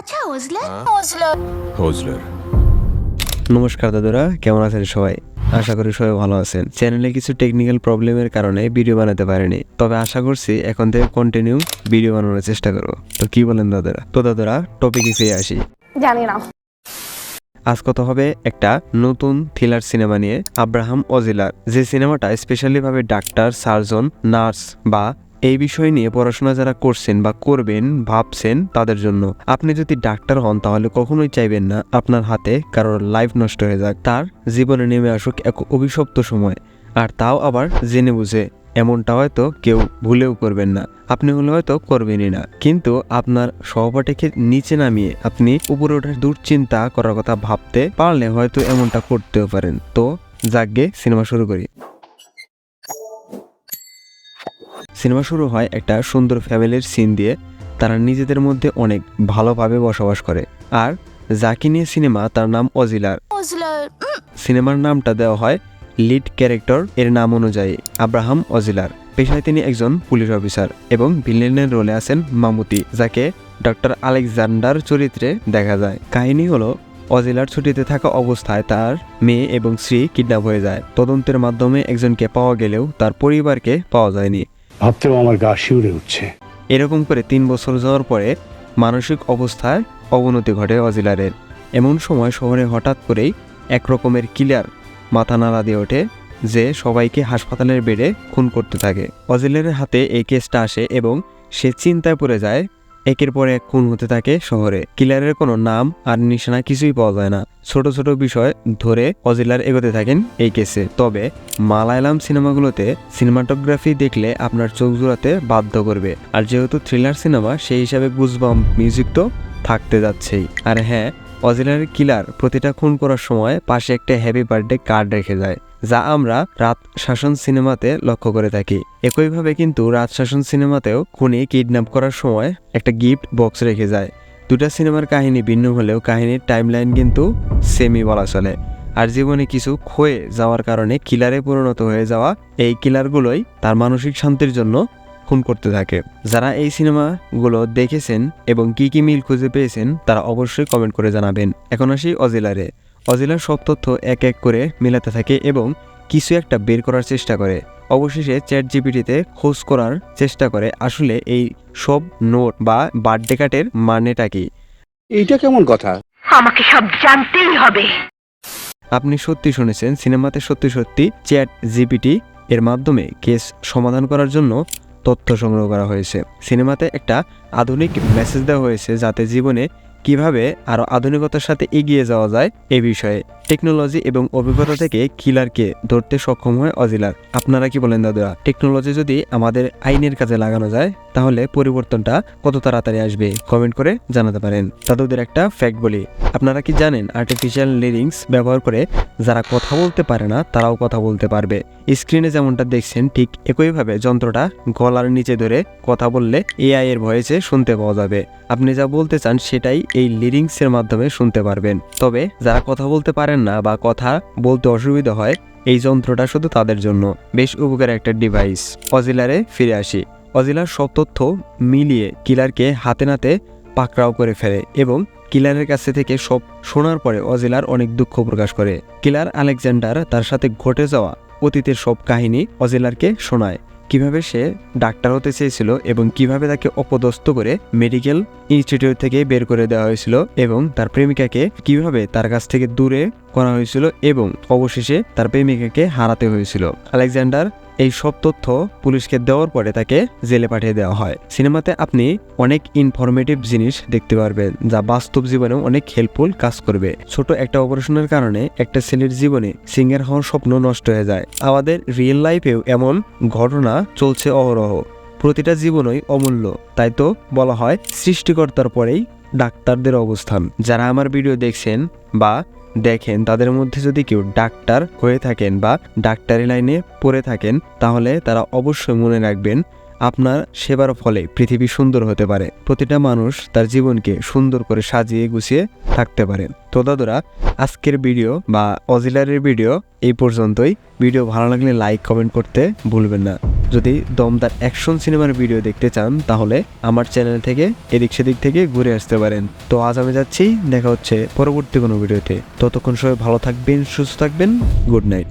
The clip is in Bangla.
আচ্ছা হোজলার নমস্কার দাদুরা কেমন আছেন সবাই? আশা করি সবাই ভালো আছেন। চ্যানেলে কিছু টেকনিক্যাল প্রবলেমের কারণে ভিডিও বানাতে পারিনি। তবে আশা করছি এখন থেকে কন্টিনিউ ভিডিও বানানোর চেষ্টা করব। তো কি বলেন দাদারা? তো দাদারা টপিকে ফিরে আসি। জানি না। আজ কথা হবে? একটা নতুন থ্রিলার সিনেমা নিয়ে আব্রাহাম অজিলার যে সিনেমাটা স্পেশালি ভাবে ডাক্তার সার্জন নার্স বা এই বিষয় নিয়ে পড়াশোনা যারা করছেন বা করবেন, ভাবছেন তাদের জন্য। আপনি যদি ডাক্তার হন, তাহলে কখনোই চাইবেন না আপনার হাতে কারোর লাইফ নষ্ট হয়ে যাক। তার জীবনে নেমে আসুক এক অভিশপ্ত সময়। আর তাও আবার জেনে বুঝে, এমনটা হয়তো কেউ ভুলেও করবেন না। আপনি হলে হয়তো করবেনই না। কিন্তু আপনার সহপাঠীকে নিচে নামিয়ে আপনি উপরে ওঠার দুশ্চিন্তা করার কথা ভাবতে পারলে হয়তো এমনটা করতেও পারেন। তো যাকগে সিনেমা শুরু করি। সিনেমা শুরু হয় একটা সুন্দর ফ্যামিলির সিন দিয়ে। তারা নিজেদের মধ্যে অনেক ভালোভাবে বসবাস করে। আর যাকে নিয়ে সিনেমা তার নাম অজিলার। সিনেমার নামটা দেওয়া হয় লিড ক্যারেক্টর এর নাম অনুযায়ী আব্রাহাম অজিলার। পেশায় তিনি একজন পুলিশ অফিসার এবং ভিলেনের রোলে আছেন মামুতি যাকে ডক্টর আলেকজান্ডার চরিত্রে দেখা যায়। কাহিনী হলো অজিলার ছুটিতে থাকা অবস্থায় তার মেয়ে এবং স্ত্রী কিডন্যাপ হয়ে যায়। তদন্তের মাধ্যমে একজনকে পাওয়া গেলেও তার পরিবারকে পাওয়া যায়নি। ভাবতেও আমার গা শিউরে উঠছে। এরকম করে তিন বছর যাওয়ার পরে মানসিক অবস্থায় অবনতি ঘটে অজিলারের। এমন সময় শহরে হঠাৎ করেই এক রকমের কিলার মাথা নাড়া দিয়ে ওঠে যে সবাইকে হাসপাতালের বেডে খুন করতে থাকে। অজিলারের হাতে এই কেসটা আসে এবং সে চিন্তায় পড়ে যায় একের পর এক খুন হতে থাকে শহরে। কিলারের কোনো নাম আর নিশানা কিছুই পাওয়া যায় না। ছোট ছোট বিষয় ধরে অজিলার এগোতে থাকেন এই কেসে। তবে মালায়ালাম সিনেমাগুলোতে সিনেমাটোগ্রাফি দেখলে আপনার চোখ জোড়াতে বাধ্য করবে। আর যেহেতু থ্রিলার সিনেমা, সেই হিসাবে গুজবাম মিউজিক তো থাকতে যাচ্ছেই। আর হ্যাঁ অজিলার কিলার প্রতিটা খুন করার সময় পাশে একটা হ্যাপি বার্থডে কার্ড রেখে যায়, যা আমরা রাত শাসন সিনেমাতে লক্ষ্য করে থাকি। একইভাবে কিন্তু রাত শাসন সিনেমাতেও খুনি কিডন্যাপ করার সময় একটা গিফট বক্স রেখে যায়। দুটা সিনেমার কাহিনী ভিন্ন হলেও কাহিনীর টাইমলাইন কিন্তু সেমই বলা চলে। আর জীবনে কিছু ক্ষয়ে যাওয়ার কারণে কিলারে পরিণত হয়ে যাওয়া এই কিলারগুলোই তার মানসিক শান্তির জন্য খুন করতে থাকে। যারা এই সিনেমাগুলো দেখেছেন এবং কি কি মিল খুঁজে পেয়েছেন তারা অবশ্যই কমেন্ট করে জানাবেন। এখন আসি অজিলারে। অজিলার সব তথ্য এক এক করে মেলাতে থাকে এবং কিছু একটা বের করার চেষ্টা করে। অবশেষে চ্যাট জিপিটিতে খোঁজ করার চেষ্টা করে আসলে এই সব নোট বা বার্থডে কার্ডের মানেটা কি? এইটা কেমন কথা? আমাকে সব জানতেই হবে। আপনি সত্যি শুনেছেন সিনেমাতে সত্যি সত্যি চ্যাট জিপিটি এর মাধ্যমে কেস সমাধান করার জন্য তথ্য সংগ্রহ করা হয়েছে। সিনেমাতে একটা আধুনিক মেসেজ দেওয়া হয়েছে যাতে জীবনে কীভাবে আরও আধুনিকতার সাথে এগিয়ে যাওয়া যায় এ বিষয়ে। টেকনোলজি এবং অভিজ্ঞতা থেকে কিলারকে ধরতে সক্ষম হয় অজিলার আপনারা কি বলেন দাদুরা টেকনোলজি যদি আমাদের আইনের কাজে লাগানো যায়, তাহলে পরিবর্তনটা কত তাড়াতাড়ি আসবে? কমেন্ট করে জানাতে পারেন। দাদুদের একটা ফ্যাক্ট বলি। আপনারা কি জানেন আর্টিফিশিয়াল লিরিংস ব্যবহার করে যারা কথা বলতে পারে না, তারাও কথা বলতে পারবে। স্ক্রিনে যেমনটা দেখছেন, ঠিক একইভাবে যন্ত্রটা গলার নিচে ধরে কথা বললে এআই এর ভয়েসে শুনতে পাওয়া যাবে। আপনি যা বলতে চান, সেটাই এই লিরিংসের মাধ্যমে শুনতে পারবেন। তবে যারা কথা বলতে পারেন না বা কথা বলতে অসুবিধা হয়, এই যন্ত্রটা শুধু তাদের জন্য। বেশ উপকার একটা ডিভাইস অজিলারে ফিরে আসি। অজিলার সব তথ্য মিলিয়ে কিলারকে হাতে নাতে পাকড়াও করে ফেলে এবং কিলারের কাছে থেকে সব শোনার পরে অজিলার অনেক দুঃখ প্রকাশ করে। কিলার আলেকজান্ডার তার সাথে ঘটে যাওয়া অতীতের সব কাহিনী অজিলারকে শোনায়। কীভাবে সে ডাক্তার হতে চেয়েছিল এবং কীভাবে তাকে অপদস্থ করে মেডিকেল ইনস্টিটিউট থেকে বের করে দেওয়া হয়েছিল এবং তার প্রেমিকাকে কীভাবে তার কাছ থেকে দূরে করা হয়েছিল এবং অবশেষে তার প্রেমিকাকে হারাতে হয়েছিল। আলেকজান্ডার এই সব তথ্য পুলিশকে দেওয়ার পরে তাকে জেলে পাঠিয়ে দেওয়া হয়। সিনেমাতে আপনি অনেক ইনফরমেটিভ জিনিস দেখতে পারবেন, যা বাস্তব জীবনেও অনেক হেল্পফুল কাজ করবে। ছোট একটা অপারেশনের কারণে একটা ছেলের জীবনে সিঙ্গার হওয়ার স্বপ্ন নষ্ট হয়ে যায়। আমাদের রিয়েল লাইফেও এমন ঘটনা চলছে অহরহ। প্রতিটা জীবনই অমূল্য। তাই তো বলা হয় সৃষ্টিকর্তার পরেই ডাক্তারদের অবস্থান। যারা আমার ভিডিও দেখছেন বা দেখেন, তাদের মধ্যে যদি কেউ ডাক্তার হয়ে থাকেন বা ডাক্তারি লাইনে পড়ে থাকেন, তাহলে তারা অবশ্যই মনে রাখবেন আপনার সেবার ফলে পৃথিবী সুন্দর হতে পারে। প্রতিটা মানুষ তার জীবনকে সুন্দর করে সাজিয়ে গুছিয়ে থাকতে পারে। তো দাদুরা, আজকের ভিডিও বা অজিলারের ভিডিও এই পর্যন্তই। ভিডিও ভালো লাগলে লাইক, কমেন্ট করতে ভুলবেন না। যদি দমদার অ্যাকশন সিনেমার ভিডিও দেখতে চান, তাহলে আমার চ্যানেল থেকে এদিক সেদিক থেকে ঘুরে আসতে পারেন। তো আজ আমি যাচ্ছি, দেখা হচ্ছে পরবর্তী কোনো ভিডিওতে। ততক্ষণ সবাই ভালো থাকবেন, সুস্থ থাকবেন, গুড নাইট।